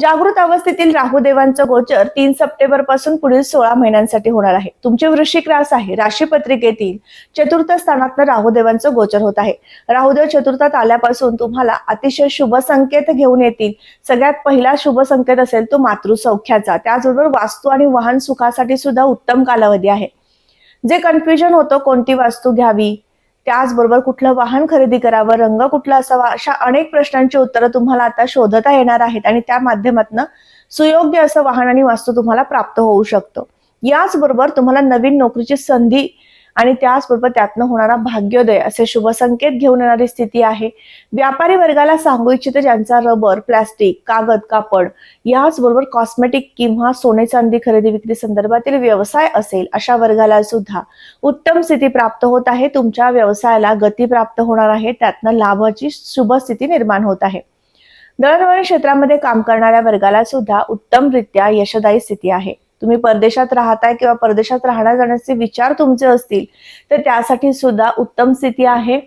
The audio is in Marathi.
जागृत अवस्थेतील राहुदेवांचं गोचर तीन सप्टेंबरपासून पुढील सोळा महिन्यांसाठी होणार आहे. तुमचे वृश्चिक रास आहे. राशी पत्रिकेतील चतुर्थ स्थानातनं राहुदेवांचं गोचर होत आहे. राहुदेव चतुर्थात आल्यापासून तुम्हाला अतिशय शुभ संकेत घेऊन येतील. सगळ्यात पहिला शुभ संकेत असेल तो मातृसौख्याचा. त्याचबरोबर वास्तू आणि वाहन सुखासाठी सुद्धा उत्तम कालावधी आहे. जे कन्फ्युजन होतं कोणती वास्तू घ्यावी? त्याचबरोबर कुठलं वाहन खरेदी करावं रंग कुठला असावा अशा अनेक प्रश्नांची उत्तरं तुम्हाला आता शोधता येणार आहेत आणि त्या माध्यमातून सुयोग्य असं वाहन आणि वास्तू तुम्हाला प्राप्त होऊ शकतं. याचबरोबर तुम्हाला नवीन नोकरीची संधी आणि त्याचबरोबर त्यातनं होणारा भाग्योदय असे शुभ संकेत घेऊन येणारी स्थिती आहे. व्यापारी वर्गाला सांगू इच्छिते ज्यांचा रबर प्लास्टिक कागद कापड याचबरोबर कॉस्मेटिक किंवा सोने चांदी खरेदी विक्री संदर्भातील व्यवसाय असेल अशा वर्गाला सुद्धा उत्तम स्थिती प्राप्त होत आहे. तुमच्या व्यवसायाला गती प्राप्त होणार आहे. त्यातनं लाभाची शुभ स्थिती निर्माण होत आहे. दळणवळण क्षेत्रामध्ये काम करणाऱ्या वर्गाला सुद्धा उत्तमरित्या यशदायी स्थिती आहे. तुम्ही परदेशात राहताय किंवा परदेशात राहण्या जाण्याचे विचार तुमचे असतील तर त्यासाठी सुद्धा उत्तम स्थिती आहे.